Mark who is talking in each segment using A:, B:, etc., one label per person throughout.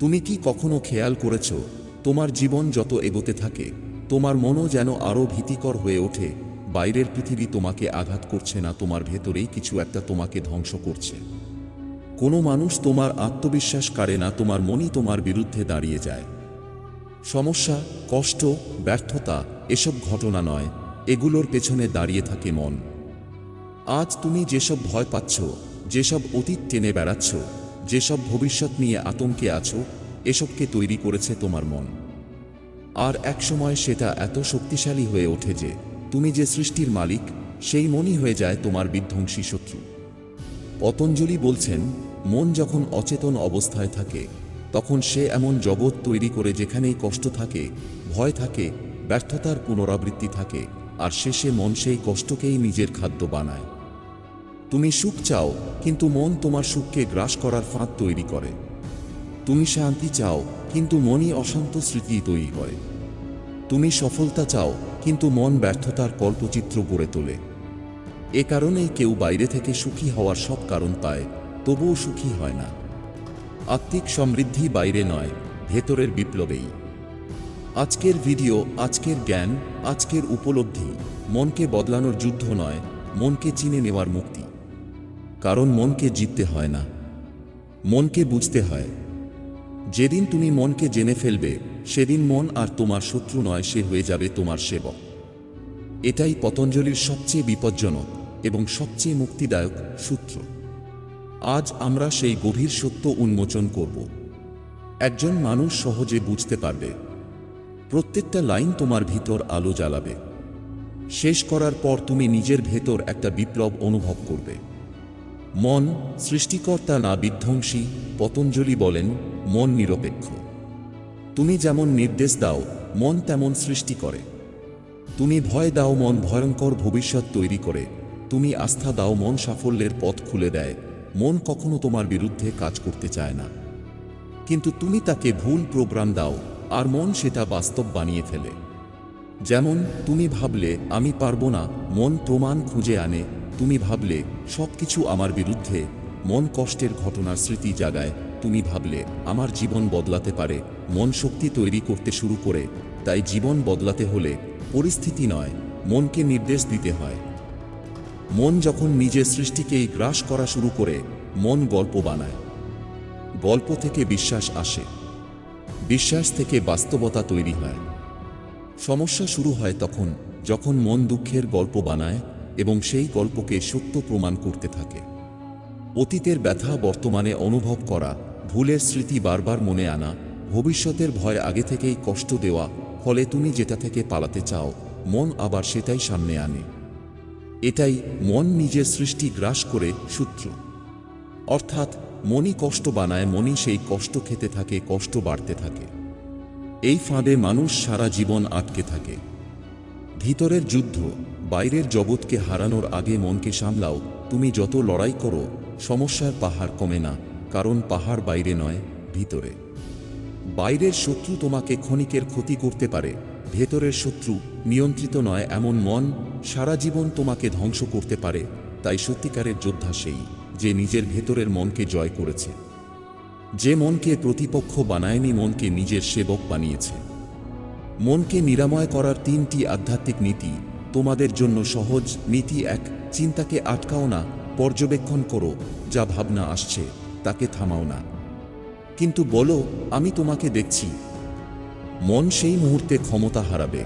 A: তুমি কি কখনো খেয়াল করেছ, তোমার জীবন যত এগোতে থাকে, তোমার মনও যেন আরও ভীতিকর হয়ে ওঠে, বাইরের পৃথিবী তোমাকে আঘাত করছে না, তোমার ভেতরেই কিছু একটা তোমাকে ধ্বংস করছে। কোনো মানুষ তোমার আত্মবিশ্বাস কারে না, তোমার মনই তোমার বিরুদ্ধে দাঁড়িয়ে যায়। সমস্যা, কষ্ট, ব্যর্থতা, এসব ঘটনা নয়, এগুলোর পেছনে দাঁড়িয়ে থাকে মন। আজ তুমি যেসব ভয় পাচ্ছ, যেসব অতীত টেনে বেড়াচ্ছ যেসব ভবিষ্যৎ নিয়ে আতঙ্কে আছো, এসবকে তৈরি করেছে তোমার মন। আর একসময় সেটা এত শক্তিশালী হয়ে ওঠে যে, তুমি যে সৃষ্টির মালিক, সেই মনই হয়ে যায় তোমার বিধ্বংসী শত্রু। পতঞ্জলি বলছেন, মন যখন অচেতন অবস্থায় থাকে, তখন সে এমন জগৎ তৈরি করে যেখানেই কষ্ট থাকে, ভয় থাকে, ব্যর্থতার পুনরাবৃত্তি থাকে, আর শেষে মন সেই কষ্টকেই নিজের খাদ্য বানায়। তুমি সুখ চাও, কিন্তু মন তোমার সুখকে গ্রাস করার ফাঁদ তৈরি করে। তুমি শান্তি চাও, কিন্তু মনই অশান্ত স্মৃতি তৈরি করে। তুমি সফলতা চাও, কিন্তু মন ব্যর্থতার কল্পচিত্র গড়ে তোলে। এ কারণেই কেউ বাইরে থেকে সুখী হওয়ার সব কারণ পায়, তবুও সুখী হয় না। আত্মিক সমৃদ্ধি বাইরে নয়, ভেতরের বিপ্লবেই। আজকের ভিডিও, আজকের জ্ঞান, আজকের উপলব্ধি, মনকে বদলানোর যুদ্ধ নয়, মনকে চিনে নেওয়ার মুক্তি। কারণ মনকে জিততে হয় না। মনকে বুঝতে হয়। যেদিন তুমি মনকে জেনে ফেলবে, সেদিন মন আর তোমার শত্রু নয়, সে হয়ে যাবে তোমার সেবক। এটাই পতঞ্জলির সবচেয়ে বিপজ্জনক এবং সবচেয়ে মুক্তিদায়ক সূত্র। আজ আমরা সেই গভীর সত্য উন্মোচন করব। একজন মানুষ সহজে বুঝতে পারবে। প্রত্যেকটা লাইন তোমার ভিতর আলো জ্বালাবে। শেষ করার পর তুমি নিজের ভেতর একটা বিপ্লব অনুভব করবে। মন সৃষ্টিকর্তা না বিধ্বংসী, পতঞ্জলি বলেন মন নিরপেক্ষ। তুমি যেমন নির্দেশ দাও, মন তেমন সৃষ্টি করে। তুমি ভয় দাও, মন ভয়ঙ্কর ভবিষ্যৎ তৈরি করে। তুমি আস্থা দাও, মন সাফল্যের পথ খুলে দেয়। মন কখনো তোমার বিরুদ্ধে কাজ করতে চায় না। কিন্তু তুমি তাকে ভুল প্রোগ্রাম দাও, আর মন সেটা বাস্তব বানিয়ে ফেলে। যেমন, তুমি ভাবলে, আমি পারব না। মন প্রমাণ খুঁজে আনে তুমি ভাবলে সব কিছু আমার বিরুদ্ধে, মন কষ্টের ঘটনার স্মৃতি জাগায়, তুমি ভাবলে আমার জীবন বদলাতে পারে, মন শক্তি তৈরি করতে শুরু করে, তাই জীবন বদলাতে হলে পরিস্থিতি নয়, মনকে নির্দেশ দিতে হয়। মন যখন নিজের সৃষ্টিকেই গ্রাস করা শুরু করে, মন গল্প বানায়। গল্প থেকে বিশ্বাস আসে। বিশ্বাস থেকে বাস্তবতা তৈরি হয়। সমস্যা শুরু হয় তখন, যখন মন দুঃখের গল্প বানায় এবং সেই গল্পকে সত্য প্রমাণ করতে থাকে। অতীতের ব্যথা বর্তমানে অনুভব করা, ভুলের স্মৃতি বারবার মনে আনা, ভবিষ্যতের ভয় আগে থেকেই কষ্ট দেওয়া, ফলে তুমি যেটা থেকে পালাতে চাও, মন আবার সেটাই সামনে আনে। এটাই মন নিজের সৃষ্টি গ্রাস করে সূত্র। অর্থাৎ মনই কষ্ট বানায়, মনই সেই কষ্ট খেতে থাকে, কষ্ট বাড়তে থাকে। এই ফাঁদে মানুষ সারা জীবন আটকে থাকে। ভিতরের যুদ্ধ বাইরের জগৎকে হারানোর আগে মনকে সামলাও, তুমি যত লড়াই করো, সমস্যার পাহাড় কমে না, কারণ পাহাড় বাইরে নয়, ভিতরে। বাইরের শত্রু তোমাকে ক্ষণিকের ক্ষতি করতে পারে, ভেতরের শত্রু নিয়ন্ত্রিত নয় এমন মন সারা জীবন তোমাকে ধ্বংস করতে পারে, তাই সত্যিকারের যোদ্ধা সেই, যে নিজের ভেতরের মনকে জয় করেছে। যে মনকে প্রতিপক্ষ বানায়নি, মনকে নিজের সেবক বানিয়েছে। মনকে নিরাময় করার তিনটি আধ্যাত্মিক নীতি তোমাদের জন্য সহজ নীতি এক, চিন্তাকে আটকাও না, পর্যবেক্ষণ করো, যা ভাবনা আসছে, তাকে থামাও না। কিন্তু বলো, আমি তোমাকে দেখছি। মন সেই মুহূর্তে ক্ষমতা হারাবে।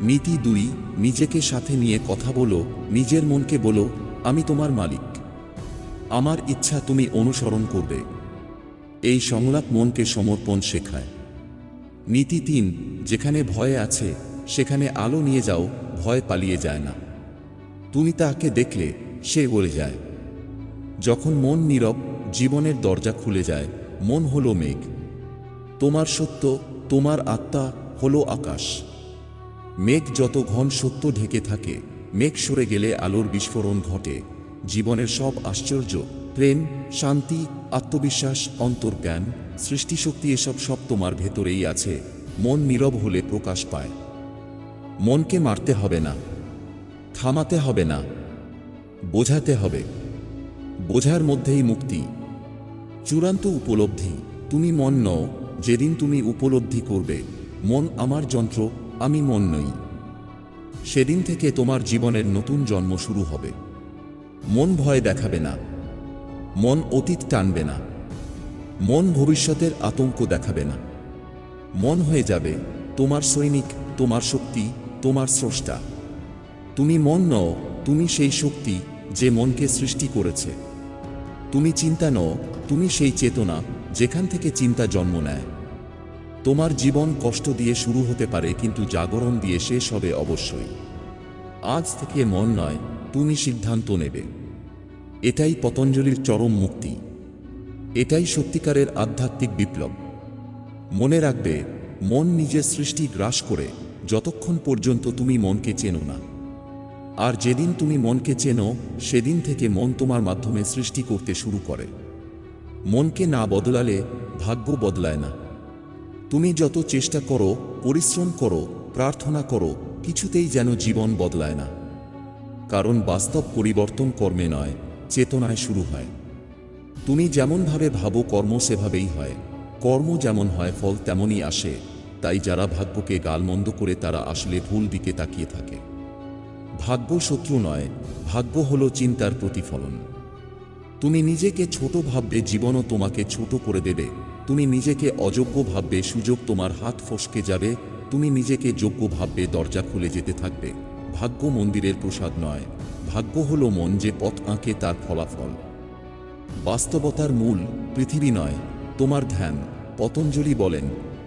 A: নীতি দুই, নিজেকে সাথে নিয়ে কথা বলো, নিজের মনকে বলো, আমি তোমার মালিক। আমার ইচ্ছা তুমি অনুসরণ করবে। এই সংলাপ মনকে সমর্পণ শেখায়। নীতি তিন, যেখানে ভয় আছে, সেখানে আলো নিয়ে যাও ভয় পালিয়ে যায় না। তুমি তাকে দেখলে সে গলে যায়, যখন মন নীরব, জীবনের দরজা খুলে যায়, মন হলো মেঘ। তোমার সত্য, তোমার আত্মা হলো আকাশ। মেঘ যত ঘন সত্য ঢেকে থাকে, মেঘ সরে গেলে আলোর বিস্ফোরণ ঘটে। জীবনের সব আশ্চর্য, প্রেম, শান্তি, আত্মবিশ্বাস, অন্তর্জ্ঞান, সৃষ্টিশক্তি এসব সব তোমার ভেতরেই আছে। মন নীরব হলে প্রকাশ পায়। মনকে মারতে হবে না, থামাতে হবে না, বোঝাতে হবে। বোঝার মধ্যেই মুক্তি। চূড়ান্ত উপলব্ধি, তুমি মন নও, যেদিন তুমি উপলব্ধি করবে, মন আমার যন্ত্র, আমি মন নই। সেদিন থেকে তোমার জীবনের নতুন জন্ম শুরু হবে। মন ভয় দেখাবে না, মন অতীত টানবে না, মন ভবিষ্যতের আতঙ্ক দেখাবে না। মন হয়ে যাবে, তোমার সৈনিক, তোমার শক্তি তোমার স্রষ্টা। তুমি মন নও, তুমি সেই শক্তি যে মনকে সৃষ্টি করেছে। তুমি চিন্তা নও, তুমি সেই চেতনা যেখান থেকে চিন্তা জন্ম নেয়। তোমার জীবন কষ্ট দিয়ে শুরু হতে পারে, কিন্তু জাগরণ দিয়ে শেষ হবে অবশ্যই। আজ থেকে মন নয়, তুমি সিদ্ধান্ত নেবে। এটাই পতঞ্জলির চরম মুক্তি। এটাই সত্যিকারের আধ্যাত্মিক বিপ্লব। মনে রাখবে, মন নিজের সৃষ্টি গ্রাস করে যতক্ষণ পর্যন্ত তুমি মনকে চেনো না। আর যেদিন তুমি মনকে চেনো, সেদিন থেকে মন তোমার মাধ্যমে সৃষ্টি করতে শুরু করে। মনকে না বদলালে ভাগ্য বদলায় না। তুমি যত চেষ্টা করো, পরিশ্রম করো, প্রার্থনা করো, কিছুতেই যেন জীবন বদলায় না। কারণ বাস্তব পরিবর্তন কর্মে নয়, চেতনায় শুরু হয়। তুমি যেমনভাবে ভাবো, কর্ম সেভাবেই হয়। কর্ম যেমন হয়, ফল তেমনই আসে। তাই যারা ভাগ্যকে গালমন্দ করে তারা আসলে ভুল দিকে তাকিয়ে থাকে। ভাগ্য শত্রু নয়, ভাগ্য হলো চিন্তার প্রতিফলন। তুমি নিজেকে ছোট ভাববে, জীবনও তোমাকে ছোট করে দেবে। তুমি নিজেকে অযোগ্য ভাববে, সুযোগ তোমার হাত ফসকে যাবে। তুমি নিজেকে যোগ্য ভাববে, দরজা খুলে যেতে থাকবে। ভাগ্য মন্দিরের প্রসাদ নয়, ভাগ্য হলো মন যে পথ আঁকে তার ফলাফল। বাস্তবতার মূল পৃথিবী নয়, তোমার ধ্যান, পতঞ্জলি বলেন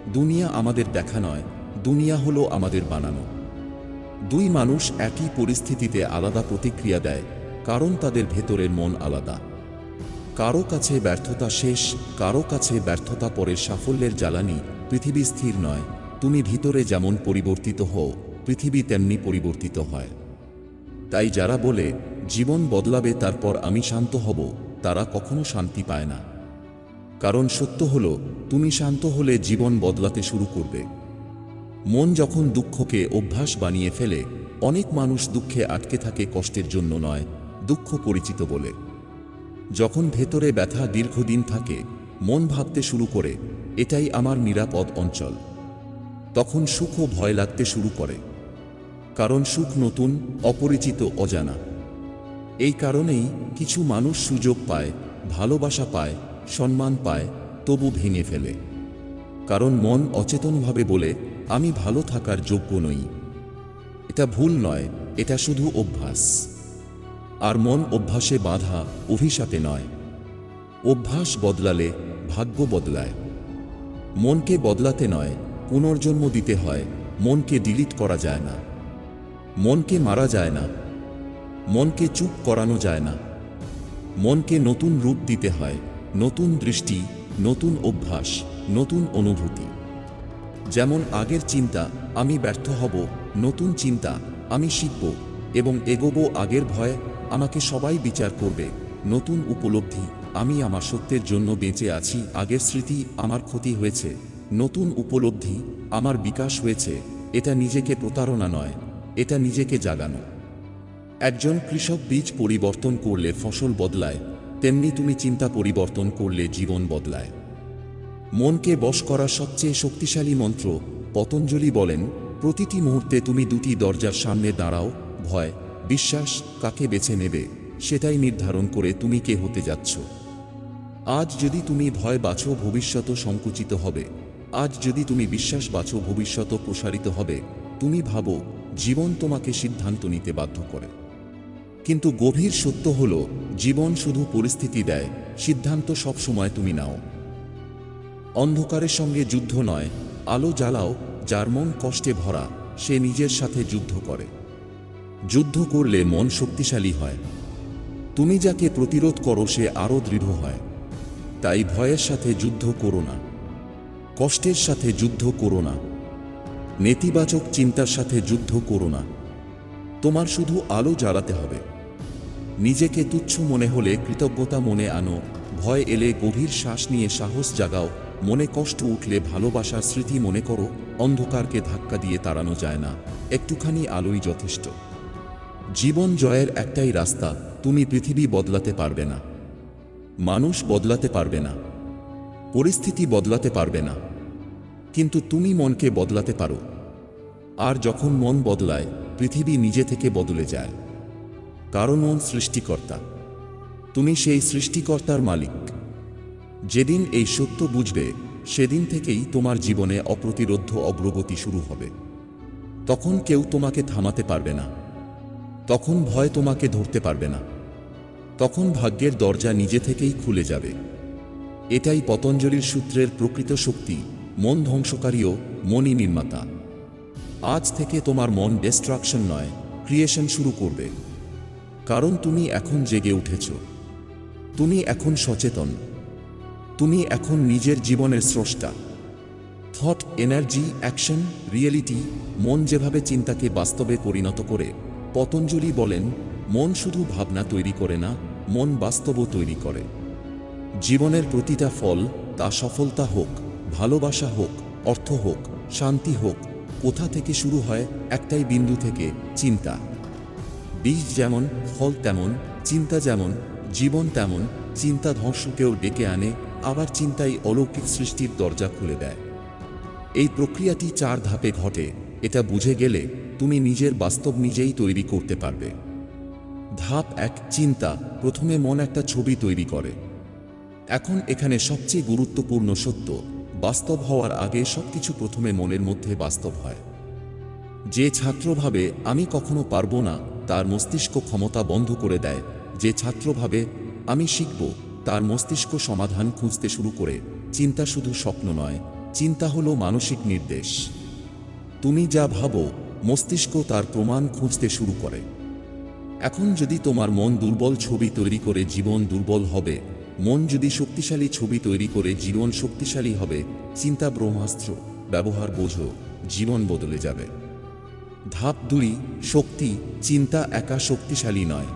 A: দুনিয়া আমাদের দেখা নয়, দুনিয়া হলো আমাদের বানানো। দুই মানুষ একই পরিস্থিতিতে আলাদা প্রতিক্রিয়া দেয়, কারণ তাদের ভেতরের মন আলাদা। কারও কাছে ব্যর্থতা শেষ, কারও কাছে ব্যর্থতা পরে সাফল্যের জ্বালানি, পৃথিবী স্থির নয়, তুমি ভিতরে যেমন পরিবর্তিত হও, পৃথিবী তেমনি পরিবর্তিত হয়। তাই যারা বলে, জীবন বদলাবে তারপর আমি শান্ত হব, তারা কখনো শান্তি পায় না। কারণ সত্য হল, তুমি শান্ত হলে জীবন বদলাতে শুরু করবে। মন যখন দুঃখকে অভ্যাস বানিয়ে ফেলে, অনেক মানুষ দুঃখে আটকে থাকে কষ্টের জন্য নয়, দুঃখ পরিচিত বলে। যখন ভেতরে ব্যথা দীর্ঘদিন থাকে, মন ভাবতে শুরু করে, এটাই আমার নিরাপদ অঞ্চল। তখন সুখও ভয় লাগতে শুরু করে। কারণ সুখ নতুন, অপরিচিত, অজানা। এই কারণেই কিছু মানুষ সুযোগ পায়, ভালোবাসা পায় সম্মান পায়, তবু ভেঙে ফেলে। কারণ মন অচেতনভাবে বলে, আমি ভালো থাকার যোগ্য নই। এটা ভুল নয়, এটা শুধু অভ্যাস। আর মন অভ্যাসে বাধা অভিশাপে নয়। অভ্যাস বদলালে ভাগ্য বদলায়। মনকে বদলাতে নয়, পুনর্জন্ম দিতে হয়, মনকে ডিলিট করা যায় না। মনকে মারা যায় না। মনকে চুপ করানো যায় না। মনকে নতুন রূপ দিতে হয়। নতুন দৃষ্টি, নতুন অভ্যাস, নতুন অনুভূতি। যেমন আগের চিন্তা, আমি ব্যর্থ হব, নতুন চিন্তা, আমি শিখব এবং এগোবো আগের ভয়, আমাকে সবাই বিচার করবে, নতুন উপলব্ধি, আমি আমার সত্যের জন্য বেঁচে আছি, আগের স্মৃতি আমার ক্ষতি হয়েছে, নতুন উপলব্ধি আমার বিকাশ হয়েছে, এটা নিজেকে প্রতারণা নয়, এটা নিজেকে জাগানো। একজন কৃষক বীজ পরিবর্তন করলে ফসল বদলায় তেমনি তুমি চিন্তা পরিবর্তন করলে জীবন বদলায়। মনকে বশ করা সবচেয়ে শক্তিশালী মন্ত্র, পতঞ্জলি বলেন, প্রতিটি মুহূর্তে তুমি দুটি দরজার সামনে দাঁড়াও, ভয়, বিশ্বাস কাকে বেছে নেবে, সেটাই নির্ধারণ করে তুমি কে হতে যাচ্ছ। আজ যদি তুমি ভয় বাছো ভবিষ্যৎ সংকুচিত হবে। আজ যদি তুমি বিশ্বাস বাছো ভবিষ্যৎ প্রসারিত হবে, তুমি ভাবো, জীবন তোমাকে সিদ্ধান্ত নিতে বাধ্য করে। কিন্তু গভীর সত্য হল, জীবন শুধু পরিস্থিতি দেয়, সিদ্ধান্ত সবসময় তুমি নাও। অন্ধকারের সঙ্গে যুদ্ধ নয়, আলো জ্বালাও, যার মন কষ্টে ভরা, সে নিজের সাথে যুদ্ধ করে। যুদ্ধ করলে মন শক্তিশালী হয়। তুমি যাকে প্রতিরোধ করো, সে আরও দৃঢ় হয়। তাই ভয়ের সাথে যুদ্ধ করো না। কষ্টের সাথে যুদ্ধ করো না। নেতিবাচক চিন্তার সাথে যুদ্ধ করো না। তোমার শুধু আলো জ্বালাতে হবে। নিজেকে তুচ্ছ মনে হলে কৃতজ্ঞতা মনে আনো, ভয় এলে গভীর শ্বাস নিয়ে সাহস জাগাও, মনে কষ্ট উঠলে ভালোবাসার স্মৃতি মনে করো, অন্ধকারকে ধাক্কা দিয়ে তাড়ানো যায় না, একটুখানি আলোই যথেষ্ট। জীবন জয়ের একটাই রাস্তা, তুমি পৃথিবী বদলাতে পারবে না। মানুষ বদলাতে পারবে না। পরিস্থিতি বদলাতে পারবে না। কিন্তু তুমি মনকে বদলাতে পারো। আর যখন মন বদলায়, পৃথিবী নিজে থেকে বদলে যায়। কারণ মন সৃষ্টিকর্তা। তুমি সেই সৃষ্টিকর্তার মালিক। যেদিন এই সত্য বুঝবে, সেদিন থেকেই তোমার জীবনে অপ্রতিরোধ্য অগ্রগতি শুরু হবে। তখন কেউ তোমাকে থামাতে পারবে না। তখন ভয় তোমাকে ধরতে পারবে না। তখন ভাগ্যের দরজা নিজে থেকেই খুলে যাবে। এটাই পতঞ্জলির সূত্রের প্রকৃত শক্তি, মন ধ্বংসকারীও মনই নির্মাতা। আজ থেকে তোমার মন ডিস্ট্রাকশন নয় ক্রিয়েশন শুরু করবে। কারণ তুমি এখন জেগে উঠেছ। তুমি এখন সচেতন। তুমি এখন নিজের জীবনের স্রষ্টা। থট এনার্জি অ্যাকশন রিয়েলিটি মন যেভাবে চিন্তাকে বাস্তবে পরিণত করে, পতঞ্জলি বলেন, মন শুধু ভাবনা তৈরি করে না, মন বাস্তবও তৈরি করে। জীবনের প্রতিটা ফল, তা সফলতা হোক, ভালোবাসা হোক, অর্থ হোক, শান্তি হোক, কোথা থেকে শুরু হয়, একটাই বিন্দু থেকে চিন্তা। বীজ যেমন, ফল তেমন, চিন্তা যেমন, জীবন তেমন, চিন্তা ধ্বংসকেও ডেকে আনে, আবার চিন্তাই অলৌকিক সৃষ্টির দরজা খুলে দেয়। এই প্রক্রিয়াটি চার ধাপে ঘটে, এটা বুঝে গেলে তুমি নিজের বাস্তব নিজেই তৈরি করতে পারবে। ধাপ এক, চিন্তা, প্রথমে মন একটা ছবি তৈরি করে। এখন এখানে সবচেয়ে গুরুত্বপূর্ণ সত্য, বাস্তব হওয়ার আগে সবকিছু প্রথমে মনের মধ্যে বাস্তব হয়। যে ছাত্র ভাবে আমি কখনো পারব না তার মস্তিষ্ক ক্ষমতা বন্ধ করে দেয়। যে ছাত্রভাবে আমি শিখব তার মস্তিষ্ক সমাধান খুঁজতে শুরু করে। চিন্তা শুধু স্বপ্ন নয়, চিন্তা হলো মানসিক নির্দেশ। তুমি যা ভাবো, মস্তিষ্ক তার প্রমাণ খুঁজতে শুরু করে। এখন যদি তোমার মন দুর্বল ছবি তৈরি করে জীবন দুর্বল হবে, মন যদি শক্তিশালী ছবি তৈরি করে জীবন শক্তিশালী হবে, চিন্তা ব্রহ্মাস্ত্র, ব্যবহার বোঝো, জীবন বদলে যাবে। ধাপ দুই, শক্তি, চিন্তা একা শক্তিশালী নয়।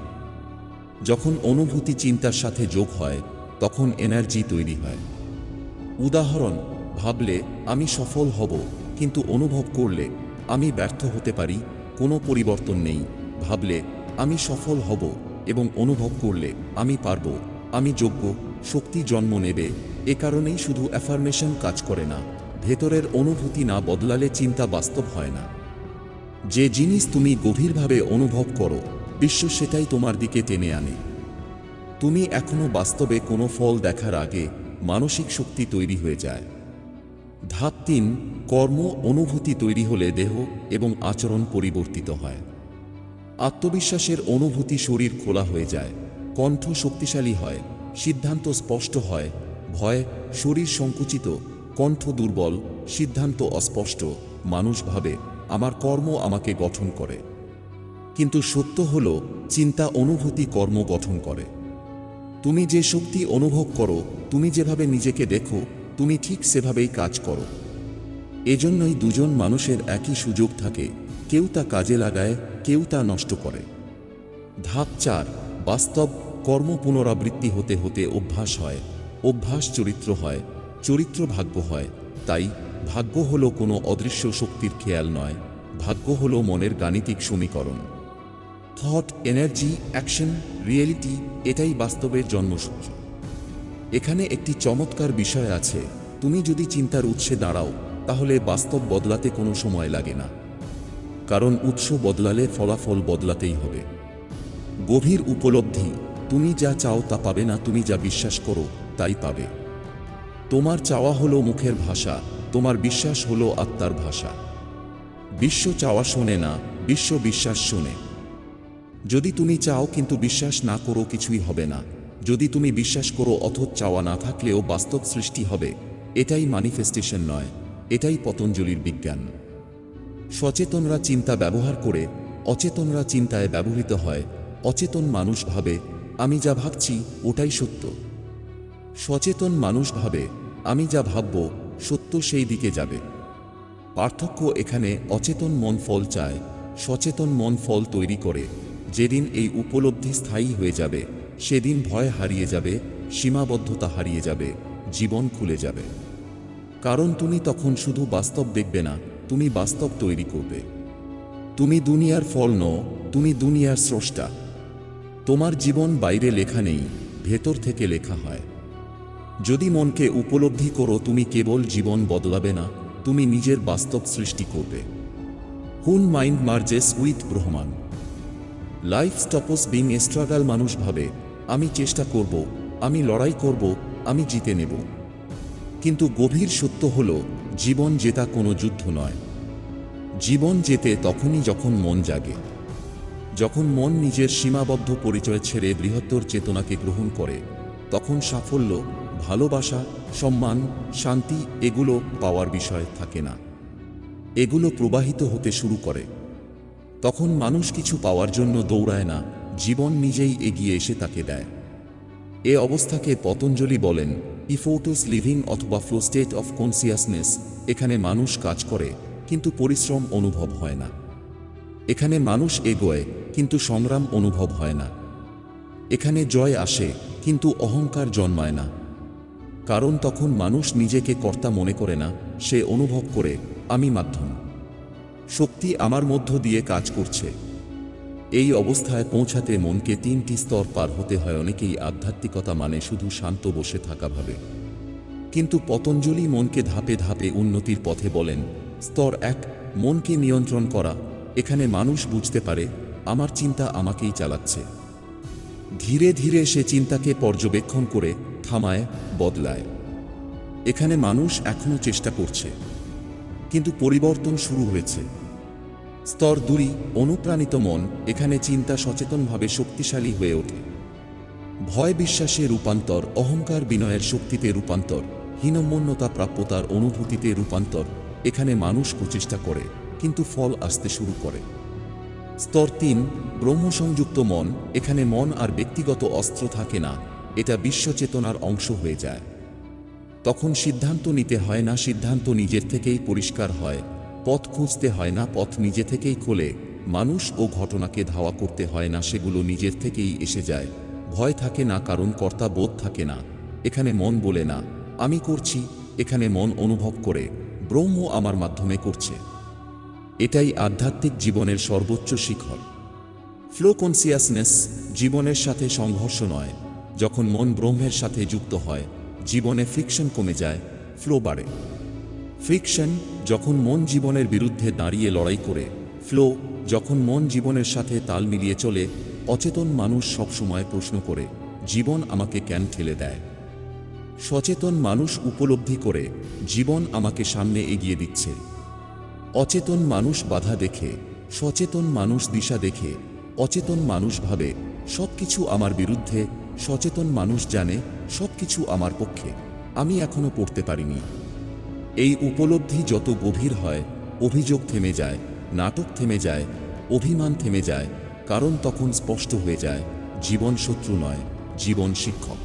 A: যখন অনুভূতি চিন্তার সাথে যোগ হয়, তখন এনার্জি তৈরি হয়। উদাহরণ, ভাবলে, আমি সফল হব, কিন্তু অনুভব করলে, আমি ব্যর্থ হতে পারি, কোনো পরিবর্তন নেই। ভাবলে, আমি সফল হব এবং অনুভব করলে, আমি পারব, আমি যোগ্য, শক্তি জন্ম নেবে। এ কারণেই শুধু অ্যাফার্মেশন কাজ করে না, ভেতরের অনুভূতি না বদলালে চিন্তা বাস্তব হয় না। যে জিনিস তুমি গভীরভাবে অনুভব করো, বিশ্ব সেটাই তোমার দিকে টেনে আনে। তুমি এখনও বাস্তবে কোনো ফল দেখার আগে মানসিক শক্তি তৈরি হয়ে যায়। ধাপ তিন, কর্ম অনুভূতি তৈরি হলে দেহ এবং আচরণ পরিবর্তিত হয়। আত্মবিশ্বাসের অনুভূতি শরীর খোলা হয়ে যায়, কণ্ঠ শক্তিশালী হয়, সিদ্ধান্ত স্পষ্ট হয়, ভয়, শরীর সংকুচিত, কণ্ঠ দুর্বল, সিদ্ধান্ত অস্পষ্ট, মানুষ ভাবে আমার কর্ম আমাকে গঠন করে। কিন্তু সত্য হল, চিন্তা অনুভূতি কর্ম গঠন করে। তুমি যে শক্তি অনুভব করো, তুমি যেভাবে নিজেকে দেখো, তুমি ঠিক সেভাবেই কাজ করো। এজন্যই দুজন মানুষের একই সুযোগ থাকে, কেউ তা কাজে লাগায়, কেউ তা নষ্ট করে। ধাপ চার, বাস্তব কর্ম পুনরাবৃত্তি হতে হতে অভ্যাস হয়, অভ্যাস চরিত্র হয়, চরিত্র ভাগ্য হয়, তাই ভাগ্য হলো কোনো অদৃশ্য শক্তির খেয়াল নয়, ভাগ্য হলো মনের গাণিতিক সমীকরণ। থট এনার্জি অ্যাকশন রিয়েলিটি এটাই বাস্তবের জন্মসূত্র। এখানে একটি চমৎকার বিষয় আছে, তুমি যদি চিন্তার উৎসে দাঁড়াও, তাহলে বাস্তব বদলাতে কোনো সময় লাগে না। কারণ উৎস বদলালে ফলাফল বদলাতেই হবে। গভীর উপলব্ধি, তুমি যা চাও তা পাবে না, তুমি যা বিশ্বাস করো, তাই পাবে। তোমার চাওয়া হলো মুখের ভাষা তোমার বিশ্বাস হলো আত্মার ভাষা। বিশ্ব চাওয়া শোনে না, বিশ্ব বিশ্বাস শোনে। যদি তুমি চাও কিন্তু বিশ্বাস না করো কিছুই হবে না। যদি তুমি বিশ্বাস করো অথচ চাওয়া না থাকলেও বাস্তব সৃষ্টি হবে, এটাই ম্যানিফেস্টেশন নয়, এটাই পতঞ্জলির বিজ্ঞান। সচেতনরা চিন্তা ব্যবহার করে, অচেতনরা চিন্তায় ব্যবহৃত হয়, অচেতন মানুষ ভাবে, আমি যা ভাবছি ওটাই সত্য। সচেতন মানুষ ভাবে, আমি যা ভাবব সত্য সেই দিকে যাবে। পার্থক্য এখানে অচেতন মন ফল চায়, সচেতন মন ফল তৈরি করে। যেদিন এই উপলব্ধি স্থায়ী হয়ে যাবে, সেদিন ভয় হারিয়ে যাবে, সীমাবদ্ধতা হারিয়ে যাবে, জীবন খুলে যাবে। কারণ তুমি তখন শুধু বাস্তব দেখবে না, তুমি বাস্তব তৈরি করবে। তুমি দুনিয়ার ফল নও, তুমি দুনিয়ার স্রষ্টা। তোমার জীবন বাইরে লেখা নেই, ভেতর থেকে লেখা হয়। যদি মনকে উপলব্ধি করো, তুমি কেবল জীবন বদলাবে না, তুমি নিজের বাস্তব সৃষ্টি করবে। When mind merges with Brahman life stops being struggle, মানুষ ভাবে, আমি চেষ্টা করব, আমি লড়াই করব, আমি জিতে নেব। কিন্তু গভীর সত্য হল, জীবন জেতা কোনো যুদ্ধ নয়। জীবন জেতে তখনই যখন মন জাগে। যখন মন নিজের সীমাবদ্ধ পরিচয় ছেড়ে বৃহত্তর চেতনাকে গ্রহণ করে, তখন সাফল্য ভালোবাসা, সম্মান, শান্তি এগুলো পাওয়ার বিষয় থাকে না। এগুলো প্রবাহিত হতে শুরু করে। তখন মানুষ কিছু পাওয়ার জন্য দৌড়ায় না, জীবন নিজেই এগিয়ে এসে তাকে দেয়। এ অবস্থাকে পতঞ্জলি বলেন ইফোটোস লিভিং অথবা ফ্লো স্টেট অফ কনসিয়াসনেস এখানে মানুষ কাজ করে, কিন্তু পরিশ্রম অনুভব হয় না। এখানে মানুষ এগোয়, কিন্তু সংগ্রাম অনুভব হয় না। এখানে জয় আসে, কিন্তু অহংকার জন্মায় না। কারণ তখন মানুষ নিজেকে কর্তা মনে করে না, সে অনুভব করে, আমি মাধ্যম। শক্তি আমার মধ্য দিয়ে কাজ করছে। এই অবস্থায় পৌঁছাতে মনকে তিনটি স্তর পার হতে হয়, অনেকেই আধ্যাত্মিকতা মানে শুধু শান্ত বসে থাকা ভাবে। কিন্তু পতঞ্জলি মনকে ধাপে ধাপে উন্নতির পথে বলেন, স্তর এক, মনকে নিয়ন্ত্রণ করা। এখানে মানুষ বুঝতে পারে, আমার চিন্তা আমাকেই চালাচ্ছে। ধীরে ধীরে সে চিন্তাকে পর্যবেক্ষণ করে থামায়, বদলায়। এখানে মানুষ এখনও চেষ্টা করছে। কিন্তু পরিবর্তন শুরু হয়েছে। স্তর দুই, অনুপ্রাণিত মন, এখানে চিন্তা সচেতনভাবে শক্তিশালী হয়ে ওঠে। ভয় বিশ্বাসে রূপান্তর, অহংকার বিনয়ের শক্তিতে রূপান্তর, হীনমন্যতা প্রাপ্যতার অনুভূতিতে রূপান্তর, এখানে মানুষ প্রচেষ্টা করে, কিন্তু ফল আসতে শুরু করে। স্তর তিন, ব্রহ্মসংযুক্ত মন, এখানে মন আর ব্যক্তিগত অস্ত্র থাকে না। এটা বিশ্বচেতনার অংশ হয়ে যায়। তখন সিদ্ধান্ত নিতে হয় না, সিদ্ধান্ত নিজের থেকেই পরিষ্কার হয়। পথ খুঁজতে হয় না, পথ নিজে থেকেই খোলে। মানুষ ও ঘটনাকে ধাওয়া করতে হয় না, সেগুলো নিজের থেকেই এসে যায়। ভয় থাকে না, কারণ কর্তা বোধ থাকে না। এখানে মন বলে না, আমি করছি, এখানে মন অনুভব করে, ব্রহ্ম আমার মাধ্যমে করছে। এটাই আধ্যাত্মিক জীবনের সর্বোচ্চ শিখর। ফ্লো কনসিয়াসনেস জীবনের সাথে সংঘর্ষ নয় যখন মন ব্রহ্মের সাথে যুক্ত হয়, জীবনে ফ্রিকশন কমে যায়, ফ্লো বাড়ে। ফ্রিকশন যখন মন জীবনের বিরুদ্ধে দাঁড়িয়ে লড়াই করে, ফ্লো যখন মন জীবনের সাথে তাল মিলিয়ে চলে, অচেতন মানুষ সবসময় প্রশ্ন করে, জীবন আমাকে কেন ঠেলে দেয়? সচেতন মানুষ উপলব্ধি করে, জীবন আমাকে সামনে এগিয়ে দিচ্ছে। অচেতন মানুষ বাধা দেখে, সচেতন মানুষ দিশা দেখে, অচেতন মানুষ ভাবে, সবকিছু আমার বিরুদ্ধে সচেতন মানুষ জানে সবকিছু আমার পক্ষে। আমি এখনও পড়তে পারিনি। এই উপলব্ধি যত গভীর হয়, অভিযোগ থেমে যায়, নাটক থেমে যায়, অভিমান থেমে যায়, কারণ তখন স্পষ্ট হয়ে যায়, জীবন শত্রু নয়, জীবন শিক্ষক।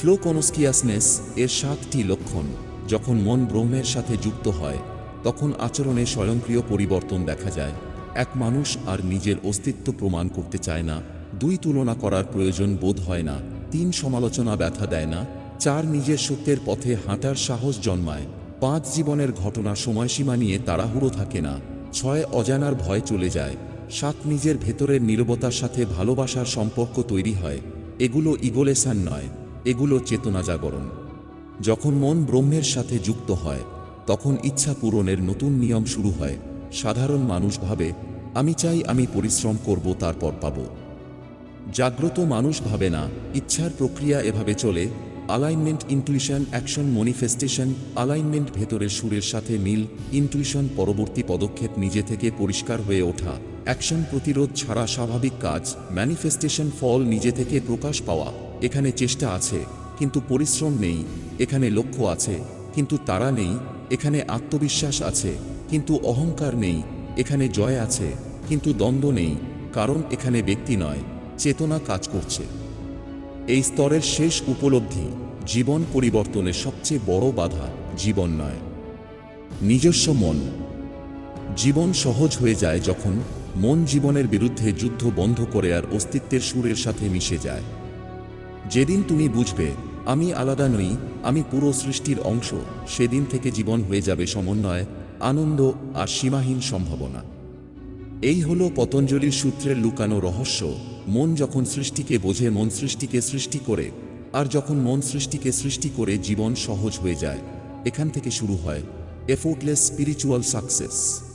A: ফ্লো কনস্কিয়াসনেস এর সাতটি লক্ষণ, যখন মন ব্রহ্মের সাথে যুক্ত হয়, তখন আচরণে স্বয়ংক্রিয় পরিবর্তন দেখা যায়। এক মানুষ আর নিজের অস্তিত্ব প্রমাণ করতে চায় না দুই তুলনা করার প্রয়োজন বোধ হয় না, তিন সমালোচনা ব্যথা দেয় না, চার নিজের সত্যের পথে হাঁটার সাহস জন্মায়, পাঁচ জীবনের ঘটনা সময়সীমা নিয়ে তাড়াহুড়ো থাকে না, ছয় অজানার ভয় চলে যায়, সাত নিজের ভেতরের নীরবতার সাথে ভালোবাসার সম্পর্ক তৈরি হয়, এগুলো ইগোলেসান নয়, এগুলো চেতনা জাগরণ যখন মন ব্রহ্মের সাথে যুক্ত হয়, তখন ইচ্ছা পূরণের নতুন নিয়ম শুরু হয়, সাধারণ মানুষ ভাবে, আমি চাই আমি পরিশ্রম করব, তারপর পাব। জাগ্রত মানুষ ভাবে না, ইচ্ছার প্রক্রিয়া এভাবে চলে alignment intuition action manifestation alignment ভেতরের সুরের সাথে মিল ইনটুইশন পরবর্তী পদক্ষেপ নিজে থেকে পরিষ্কার হয়ে ওঠা অ্যাকশন প্রতিরোধ ছাড়া স্বাভাবিক কাজ ম্যানিফেস্টেশন ফল নিজে থেকে প্রকাশ পাওয়া, এখানে চেষ্টা আছে, কিন্তু পরিশ্রম নেই, এখানে লক্ষ্য আছে, কিন্তু তারা নেই, এখানে আত্মবিশ্বাস আছে, কিন্তু অহংকার নেই, এখানে জয় আছে, কিন্তু দ্বন্দ্ব নেই, কারণ এখানে ব্যক্তি নয়। চেতনা কাজ করছে। এই স্তরের শেষ উপলব্ধি জীবন পরিবর্তনের সবচেয়ে বড় বাধা জীবন নয়। নিজস্ব মন। জীবন সহজ হয়ে যায় যখন মন জীবনের বিরুদ্ধে যুদ্ধ বন্ধ করে আর অস্তিত্বের সুরের সাথে মিশে যায়। যেদিন তুমি বুঝবে, আমি আলাদা নই, আমি পুরো সৃষ্টির অংশ, সেদিন থেকে জীবন হয়ে যাবে সমন্বয়, আনন্দ আর সীমাহীন সম্ভাবনা। এই হলো পতঞ্জলির সূত্রের লুকানো রহস্য মন যখন সৃষ্টিকে বোঝে, মন সৃষ্টিকে সৃষ্টি করে, আর যখন মন সৃষ্টিকে সৃষ্টি করে, জীবন সহজ হয়ে যায়। এখান থেকে শুরু হয় এফোর্টলেস স্পিরিচুয়াল সাকসেস